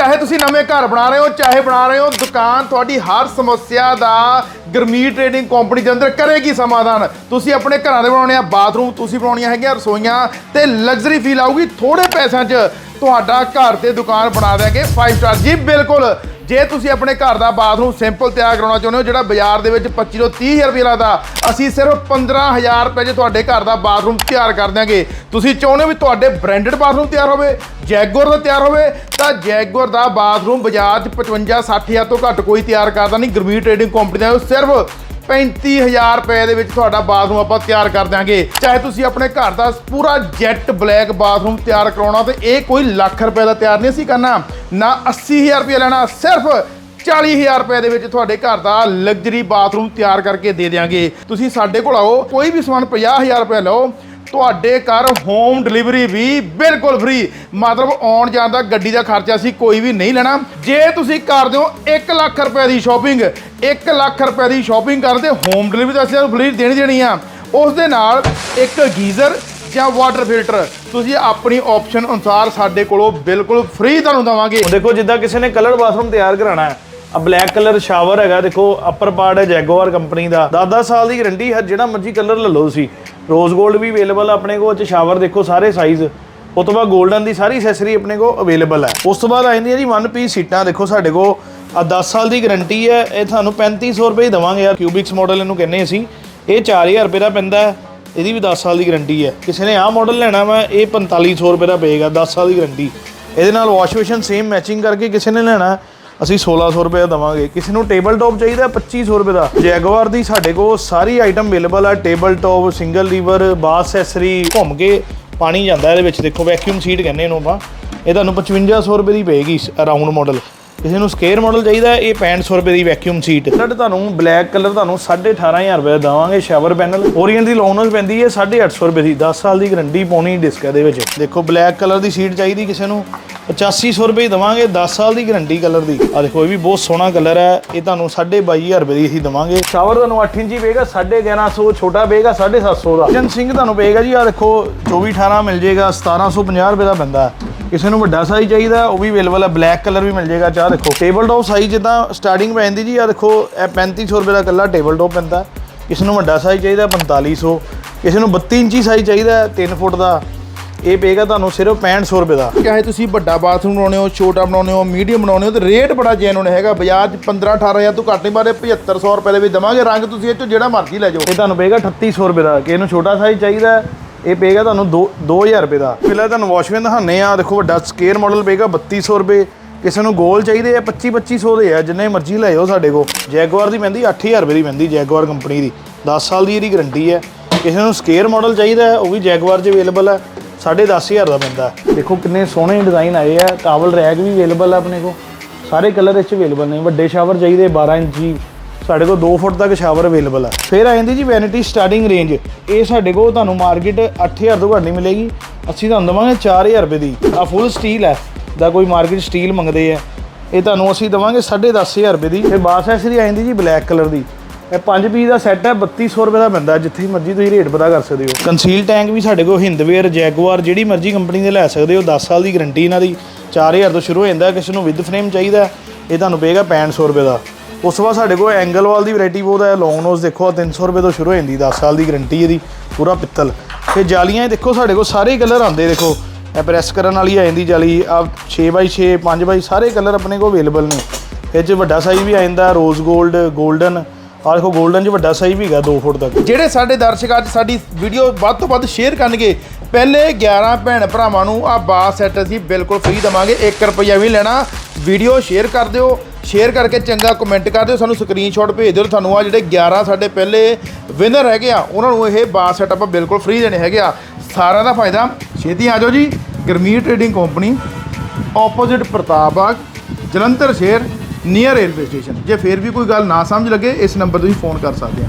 ਚਾਹੇ ਤੁਸੀਂ ਨਵੇਂ ਘਰ ਬਣਾ ਰਹੇ ਹੋ, ਚਾਹੇ ਬਣਾ ਰਹੇ ਹੋ, ਦੁਕਾਨ ਤੁਹਾਡੀ ਹਰ ਸਮੱਸਿਆ ਦਾ ਗਰਮੀ ਟ੍ਰੇਡਿੰਗ ਕੰਪਨੀ ਦੇ ਅੰਦਰ ਕਰੇਗੀ ਸਮਾਧਾਨ। ਤੁਸੀਂ ਆਪਣੇ ਘਰਾਂ ਦੇ ਬਣਾਉਣੇ ਆ, ਬਾਥਰੂਮ ਤੁਸੀਂ ਬਣਾਉਣੀਆਂ ਹੈਗੀਆਂ, ਰਸੋਈਆਂ, ਤੇ ਲਗਜ਼ਰੀ ਫੀਲ ਆਊਗੀ ਥੋੜੇ ਪੈਸਿਆਂ 'ਚ। ਤੁਹਾਡਾ ਘਰ ਤੇ ਦੁਕਾਨ ਬਣਾ ਦੇਗੇ 5 ਸਟਾਰ ਜੀ, ਬਿਲਕੁਲ। ਜੇ ਤੁਸੀਂ ਆਪਣੇ ਘਰ ਦਾ ਬਾਥਰੂਮ ਸਿੰਪਲ ਤਿਆਰ ਕਰਾਉਣਾ ਚਾਹੁੰਦੇ ਹੋ, ਜਿਹੜਾ ਬਾਜ਼ਾਰ ਦੇ ਵਿੱਚ 25 ਤੋਂ 30 ਹਜ਼ਾਰ ਰੁਪਏ ਲੱਗਦਾ, ਅਸੀਂ ਸਿਰਫ 15000 ਰੁਪਏ 'ਚ ਤੁਹਾਡੇ ਘਰ ਦਾ ਬਾਥਰੂਮ ਤਿਆਰ ਕਰ ਦਿਆਂਗੇ। ਤੁਸੀਂ ਚਾਹੁੰਦੇ ਹੋ ਵੀ ਤੁਹਾਡੇ ਬ੍ਰਾਂਡਡ ਬਾਥਰੂਮ ਤਿਆਰ ਹੋਵੇ ਜੈਗੁਅਰ ਦਾ ਤਿਆਰ ਹੋਵੇ, ਤਾਂ ਜੈਗੁਅਰ ਦਾ ਬਾਥਰੂਮ ਬਾਜ਼ਾਰ 'ਚ 55 60000 ਤੋਂ ਘੱਟ ਕੋਈ ਤਿਆਰ ਕਰਦਾ ਨਹੀਂ। ਗਰਮੀ ਟ੍ਰੇਡਿੰਗ ਕੰਪਨੀ ਦਾ ਸਿਰਫ 35000 ਰੁਪਏ ਦੇ ਵਿੱਚ ਤੁਹਾਡਾ ਬਾਥਰੂਮ ਆਪਾਂ ਤਿਆਰ ਕਰ ਦਿਆਂਗੇ। ਚਾਹੇ ਤੁਸੀਂ ਆਪਣੇ ਘਰ ਦਾ ਪੂਰਾ ਜੈਟ ਬਲੈਕ ਬਾਥਰੂਮ ਤਿਆਰ ਕਰਾਉਣਾ ਤੇ ਇਹ ਕੋਈ ਲੱਖ ਰੁਪਏ ਦਾ ਤਿਆਰ ਨਹੀਂ ਅਸੀਂ ਕਰਨਾ। ਨਾ 80000 ਰੁਪਏ ਲੈਣਾ, ਸਿਰਫ 40000 ਰੁਪਏ ਦੇ ਵਿੱਚ ਤੁਹਾਡੇ ਘਰ ਦਾ ਲਗਜ਼ਰੀ ਬਾਥਰੂਮ ਤਿਆਰ ਕਰਕੇ ਦੇ ਦਿਆਂਗੇ। ਤੁਸੀਂ ਸਾਡੇ ਕੋਲ ਆਓ, ਕੋਈ ਵੀ ਸਮਾਨ 50000 ਰੁਪਏ ਲਓ ਤੁਹਾਡੇ ਘਰ ਹੋਮ ਡਿਲੀਵਰੀ ਵੀ ਬਿਲਕੁਲ ਫ੍ਰੀ ਮਤਲਬ ਆਉਣ ਜਾਣ ਦਾ ਗੱਡੀ ਦਾ ਖਰਚਾ ਅਸੀਂ ਕੋਈ ਵੀ ਨਹੀਂ ਲੈਣਾ। ਜੇ ਤੁਸੀਂ ਕਰਦੇ ਹੋ 1 ਲੱਖ ਰੁਪਏ ਦੀ ਸ਼ਾਪਿੰਗ 1 ਲੱਖ ਰੁਪਏ ਦੀ ਸ਼ਾਪਿੰਗ ਕਰਦੇ ਹੋਮ ਡਿਲੀਵਰੀ ਤਾਂ ਅਸੀਂ ਤੁਹਾਨੂੰ ਫ੍ਰੀ ਦੇਣੀ ਦੇਣੀ ਆ। ਉਸ ਦੇ ਨਾਲ ਇੱਕ ਗੀਜ਼ਰ ਜਾਂ ਵਾਟਰ ਫਿਲਟਰ ਤੁਸੀਂ ਆਪਣੀ ਆਪਸ਼ਨ ਅਨੁਸਾਰ ਸਾਡੇ ਕੋਲੋਂ ਬਿਲਕੁਲ ਫ੍ਰੀ ਤੁਹਾਨੂੰ ਦਵਾਂਗੇ। ਦੇਖੋ ਜਿੱਦਾਂ ਕਿਸੇ ਨੇ ਕਲਰ ਬਾਥਰੂਮ ਤਿਆਰ ਕਰਾਣਾ ਹੈ ਆ ਬਲੈਕ ਕਲਰ ਸ਼ਾਵਰ ਹੈਗਾ, ਦੇਖੋ ਅਪਰ ਪਾਰਟ ਹੈ ਜੈਗੁਆਰ ਕੰਪਨੀ ਦਾ। 10-10 ਸਾਲ ਦੀ ਗਾਰੰਟੀ ਹੈ ਜਿਹੜਾ ਮਰਜ਼ੀ ਕਲਰ ਲੈ ਲਓ ਤੁਸੀਂ। ਰੋਜ਼ 골ਡ ਵੀ ਅਵੇਲੇਬਲ ਆਪਣੇ ਕੋਲ ਚ ਸ਼ਾਵਰ ਦੇਖੋ ਸਾਰੇ ਸਾਈਜ਼ ਉਸ ਤੋਂ ਬਾਅਦ 골ਡਨ ਦੀ ਸਾਰੀ ਐਕਸੈਸਰੀ ਆਪਣੇ ਕੋਲ ਅਵੇਲੇਬਲ ਹੈ। ਉਸ ਤੋਂ ਬਾਅਦ ਆ ਜਾਂਦੀਆਂ ਜੀ 1 ਪੀਸ ਸੀਟਾਂ, ਦੇਖੋ ਸਾਡੇ ਕੋਲ। ਆ 10 ਸਾਲ ਦੀ ਗਾਰੰਟੀ ਹੈ, ਇਹ ਤੁਹਾਨੂੰ 3500 ਰੁਪਏ ਹੀ ਦਵਾਂਗੇ ਯਾਰ ਕਿਊਬਿਕਸ ਮਾਡਲ ਇਹਨੂੰ ਕਹਿੰਦੇ ਅਸੀਂ। ਇਹ 4000 ਰੁਪਏ ਦਾ ਪੈਂਦਾ ਇਹਦੀ ਵੀ 10 ਸਾਲ ਦੀ ਗਾਰੰਟੀ ਹੈ। ਕਿਸੇ ਨੇ ਆਹ ਮਾਡਲ ਲੈਣਾ ਵਾ, ਇਹ 4500 ਰੁਪਏ ਦਾ ਪਏਗਾ 10 ਸਾਲ ਦੀ ਗਾਰੰਟੀ ਇਹਦੇ ਨਾਲ ਵਾਸ਼ ਬੇਸ਼ਨ ਸੇਮ ਮੈਚਿੰਗ ਕਰਕੇ ਕਿਸੇ ਨੇ ਲੈਣਾ। ਅਸੀਂ 1600 ਰੁਪਏ ਦਾ ਦਵਾਂਗੇ। ਕਿਸੇ ਨੂੰ ਟੇਬਲ ਟੌਪ ਚਾਹੀਦਾ 2500 ਰੁਪਏ ਦਾ। ਜੈਗੁਆਰ ਦੀ ਸਾਡੇ ਕੋਲ ਸਾਰੀ ਆਈਟਮ ਅਵੇਲੇਬਲ ਆ। ਟੇਬਲ ਟੌਪ ਸਿੰਗਲ ਲੀਵਰ ਬਾਸ ਐਸਰੀ ਘੁੰਮ ਕੇ ਪਾਣੀ ਜਾਂਦਾ ਇਹਦੇ ਵਿੱਚ। ਦੇਖੋ ਵੈਕਿਊਮ ਸੀਟ ਕਹਿੰਦੇ ਇਹਨੂੰ ਆਪਾਂ। ਇਹ ਤੁਹਾਨੂੰ 5500 ਰੁਪਏ ਦੀ ਪਏਗੀ ਰਾਉਂਡ ਮਾਡਲ ਕਿਸੇ ਨੂੰ ਸਕੇਅਰ ਮਾਡਲ ਚਾਹੀਦਾ, ਇਹ 6500 ਰੁਪਏ ਦੀ ਵੈਕਿਊਮ ਸੀਟ ਸਾਡੇ ਤੁਹਾਨੂੰ ਬਲੈਕ ਕਲਰ ਤੁਹਾਨੂੰ 18500 ਰੁਪਏ ਦਾ ਦੇਵਾਂਗੇ ਸ਼ਾਵਰ ਪੈਨਲ ਓਰੀਐਂਟ ਦੀ ਲੋਨਸ ਪੈਂਦੀ ਹੈ 850 ਰੁਪਏ ਦੀ। 10 ਸਾਲ ਦੀ ਗਾਰੰਟੀ ਪਾਉਣੀ ਡਿਸਕ ਦੇ ਵਿੱਚ। ਦੇਖੋ ਬਲੈਕ ਕਲਰ ਦੀ ਸੀਟ ਚਾਹੀਦੀ ਕਿਸੇ ਨੂੰ। 8500 ਰੁਪਏ ਦੇਵਾਂਗੇ 10 ਸਾਲ ਦੀ ਗਾਰੰਟੀ ਕਲਰ ਦੀ। ਆ ਦੇਖੋ ਇਹ ਵੀ ਬਹੁਤ ਸੋਹਣਾ ਕਲਰ ਹੈ। ਇਹ ਤੁਹਾਨੂੰ 22500 ਰੁਪਏ ਦੀ ਅਸੀਂ ਦੇਵਾਂਗੇ। ਸ਼ਾਵਰ ਤੁਹਾਨੂੰ 8 ਇੰਚੀ ਪਏਗਾ 1150 ਛੋਟਾ ਪਏਗਾ 750 ਦਾ। ਜਨ ਸਿੰਘ ਤੁਹਾਨੂੰ ਪਏਗਾ ਜੀ ਆ ਦੇਖੋ 2418 ਮਿਲ ਜਾਏਗਾ 1750 ਰੁਪਏ ਦਾ ਬੰਦਾ ਕਿਸੇ ਨੂੰ ਵੱਡਾ ਸਾਈਜ਼ ਚਾਹੀਦਾ ਉਹ ਵੀ ਅਵੇਲੇਬਲ ਹੈ ਬਲੈਕ ਕਲਰ ਵੀ ਮਿਲ ਜਾਏਗਾ। ਚਾਹ ਦੇਖੋ ਟੇਬਲ ਟੌਪ ਸਾਈਜ਼ ਜਿੱਦਾਂ ਸਟਾਰਟਿੰਗ ਪੈ ਜਾਂਦੀ ਜੀ ਆ ਦੇਖੋ ਇਹ 3500 ਰੁਪਏ ਦਾ ਇਕੱਲਾ ਟੇਬਲ ਟੌਪ ਪੈਂਦਾ ਕਿਸੇ ਨੂੰ ਵੱਡਾ ਸਾਈਜ਼ ਚਾਹੀਦਾ 4500 ਕਿਸੇ ਨੂੰ 32 ਇੰਚੀ ਸਾਈਜ਼ ਚਾਹੀਦਾ 3 ਫੁੱਟ ਦਾ। ਇਹ ਪਏਗਾ ਤੁਹਾਨੂੰ ਸਿਰਫ 6500 ਰੁਪਏ ਦਾ। ਚਾਹੇ ਤੁਸੀਂ ਵੱਡਾ ਬਾਥਰੂਮ ਬਣਾਉਣੇ ਹੋ ਛੋਟਾ ਬਣਾਉਣੇ ਹੋ ਮੀਡੀਅਮ ਬਣਾਉਣੇ ਹੋ ਤੇ ਰੇਟ ਬੜਾ ਜੈਨੂਨ ਹੈਗਾ। ਬਾਜ਼ਾਰ 'ਚ 15 18000 ਤੋਂ ਘੱਟ ਨਹੀਂ ਬਾਰੇ 7500 ਰੁਪਏ ਦੇ ਵਿੱਚ ਦਵਾਂਗੇ। ਰੰਗ ਤੁਸੀਂ ਇਹ ਚੋਂ ਜਿਹੜਾ ਮਰਜ਼ੀ ਲੈ ਜਾਓ। ਇਹ ਤੁਹਾਨੂੰ ਪਏਗਾ 3800 ਰੁਪਏ ਦਾ। ਕਿ ਇਹਨੂੰ ਛੋਟਾ ਸਾਈਜ਼ ਚਾਹੀਦਾ ਇਹ ਪਏਗਾ ਤੁਹਾਨੂੰ 2 2000 ਰੁਪਏ ਦਾ। ਪਹਿਲਾਂ ਤੁਹਾਨੂੰ ਵਾਸ਼ਮੈਨ ਦਿਖਾਣੇ ਆ ਦੇਖੋ ਵੱਡਾ ਸਕੇਅਰ ਮਾਡਲ ਪਏਗਾ 3200 ਰੁਪਏ। ਕਿਸੇ ਨੂੰ ਗੋਲ ਚਾਹੀਦੇ ਆ 25 2500 ਦੇ ਆ। ਜਿੰਨੇ ਮਰਜ਼ੀ ਲੈ ਜਾਓ ਸਾਡੇ ਕੋਲ। ਜੈਗੁਆਰ ਦੀ ਪੈਂਦੀ 8000 ਰੁਪਏ ਦੀ ਪੈਂਦੀ ਜੈਗੁਆਰ ਕੰਪਨੀ ਦੀ। 10 ਸਾਲ ਦੀ ਇਹਦੀ ਗਾਰੰਟੀ ਹੈ। ਕਿਸੇ ਨੂੰ ਸਕੇਅਰ ਮਾਡਲ ਚਾਹੀਦਾ ਉਹ ਵੀ ਜੈਗੁਆਰ 'ਚ ਅਵੇਲੇਬਲ ਹੈ। 10500 ਦਾ ਪੈਂਦਾ ਦੇਖੋ ਕਿੰਨੇ ਸੋਹਣੇ ਡਿਜ਼ਾਈਨ ਆਏ ਆ। ਟਾਵਲ ਰੈਗ ਵੀ ਅਵੇਲੇਬਲ ਹੈ ਆਪਣੇ ਕੋਲ। ਸਾਰੇ ਕਲਰ ਇਹ 'ਚ ਅਵੇਲੇਬਲ ਨੇ। ਵੱਡੇ ਸ਼ਾਵਰ ਚਾਹੀਦੇ 12 ਇੰਚੀ ਸਾਡੇ ਕੋਲ 2 ਫੁੱਟ ਤੱਕ ਸ਼ਾਵਰ ਅਵੇਲੇਬਲ ਹੈ ਫਿਰ ਆ ਜਾਂਦੀ ਜੀ ਵੈਨਿਟੀ ਸਟਾਰਟਿੰਗ ਰੇਂਜ ਇਹ ਸਾਡੇ ਕੋਲ ਤੁਹਾਨੂੰ ਮਾਰਕੀਟ 8000 ਤੋਂ ਘੱਟ ਨਹੀਂ ਮਿਲੇਗੀ। ਅਸੀਂ ਤੁਹਾਨੂੰ ਦਵਾਂਗੇ 4000 ਰੁਪਏ ਦੀ। ਆ ਫੁੱਲ ਸਟੀਲ ਹੈ ਦਾ ਕੋਈ ਮਾਰਕੀਟ ਸਟੀਲ ਮੰਗਦੇ ਆ। ਇਹ ਤੁਹਾਨੂੰ ਅਸੀਂ ਦਵਾਂਗੇ 10500 ਰੁਪਏ ਦੀ। ਫਿਰ ਬਾਸ ਐਸਰੀ ਆ ਜਾਂਦੀ ਜੀ ਬਲੈਕ ਕਲਰ ਦੀ। ਇਹ 5 ਪੀਸ ਦਾ ਸੈੱਟ ਹੈ 3200 ਰੁਪਏ ਦਾ ਪੈਂਦਾ, ਜਿੱਥੇ ਮਰਜ਼ੀ ਤੁਸੀਂ ਰੇਟ ਪਤਾ ਕਰ ਸਕਦੇ ਹੋ। ਕੰਸੀਲ ਟੈਂਕ ਵੀ ਸਾਡੇ ਕੋਲ ਹਿੰਦਵੇਅਰ ਜੈਗੁਆਰ ਜਿਹੜੀ ਮਰਜ਼ੀ ਕੰਪਨੀ ਦੇ ਲੈ ਸਕਦੇ ਹੋ 10 ਸਾਲ ਦੀ ਗਾਰੰਟੀ ਇਹਨਾਂ ਦੀ 4000 ਤੋਂ ਸ਼ੁਰੂ ਹੋ ਜਾਂਦਾ, ਕਿਸੇ ਨੂੰ ਵਿਦ ਫਰੇਮ ਚਾਹੀਦਾ, ਇਹ ਤੁਹਾਨੂੰ ਪਏਗਾ 6500 ਰੁਪਏ ਦਾ। ਉਸ ਤੋਂ ਬਾਅਦ ਸਾਡੇ ਕੋਲ ਐਂਗਲ ਵਾਲ ਦੀ ਵੈਰਾਈਟੀ ਬਹੁਤ ਹੈ ਲੌਂਗ ਨੋਜ਼ ਦੇਖੋ 300 ਰੁਪਏ ਤੋਂ ਸ਼ੁਰੂ ਹੋ ਜਾਂਦੀ 10 ਸਾਲ ਦੀ ਗਾਰੰਟੀ ਇਹਦੀ, ਪੂਰਾ ਪਿੱਤਲ। ਤੇ ਜਾਲੀਆਂ ਦੇਖੋ, ਸਾਡੇ ਕੋਲ ਸਾਰੇ ਕਲਰ ਆਉਂਦੇ, ਦੇਖੋ, ਇਹ ਪ੍ਰੈਸ ਕਰਨ ਵਾਲੀ ਆ ਜਾਂਦੀ ਜਾਲੀ ਆ 6x6 5x ਸਾਰੇ ਕਲਰ ਆਪਣੇ ਕੋਲ ਅਵੇਲੇਬਲ ਨੇ। ਇਹ 'ਚ ਵੱਡਾ ਸਾਈਜ਼ ਵੀ ਆ ਜਾਂਦਾ ਰੋਜ਼ 골ਡ 골ਡਨ ਆਹ ਦੇਖੋ 골ਡਨ 'ਚ ਵੱਡਾ ਸਾਈਜ਼ ਵੀ ਹੈਗਾ 2 ਫੁੱਟ ਤੱਕ। ਜਿਹੜੇ ਸਾਡੇ ਦਰਸ਼ਕ ਅੱਜ ਸਾਡੀ ਵੀਡੀਓ ਵੱਧ ਤੋਂ ਵੱਧ ਸ਼ੇਅਰ ਕਰਨਗੇ, ਪਹਿਲੇ 11 ਭੈਣ ਭਰਾਵਾਂ ਨੂੰ ਆ ਬਾਸ ਸੈੱਟ ਅਸੀਂ ਬਿਲਕੁਲ ਫ੍ਰੀ ਦਵਾਂਗੇ 1 ਰੁਪਈਆ ਵੀ ਲੈਣਾ। ਵੀਡੀਓ ਸ਼ੇਅਰ ਕਰ ਦਿਓ ਸ਼ੇਅਰ ਕਰਕੇ ਚੰਗਾ ਕਮੈਂਟ ਕਰ ਦਿਓ, ਸਾਨੂੰ ਸਕਰੀਨਸ਼ਾਟ ਭੇਜ ਦਿਓ, ਤੁਹਾਨੂੰ ਆ ਜਿਹੜੇ 11 ਸਾਡੇ ਪਹਿਲੇ ਵਿਨਰ ਹੈਗੇ ਆ, ਉਹਨਾਂ ਨੂੰ ਇਹ ਬਾਸ ਸੈੱਟ ਆਪਾਂ ਬਿਲਕੁਲ ਫ੍ਰੀ ਦੇਣੇ ਹੈਗੇ ਆ। ਸਾਰਿਆਂ ਦਾ ਫਾਇਦਾ, ਛੇਤੀ ਆ ਜਾਓ ਜੀ। ਗਰਮੀਰ trading company opposite Pratap Bagh, Jalandhar ਸ਼ੇਰ ਨੀਅਰ ਰੇਲਵੇ ਸਟੇਸ਼ਨ ਜੇ ਫੇਰ ਵੀ ਕੋਈ ਗੱਲ ਨਾ ਸਮਝ ਲੱਗੇ, ਇਸ ਨੰਬਰ ਤੁਸੀਂ ਫੋਨ ਕਰ ਸਕਦੇ ਆ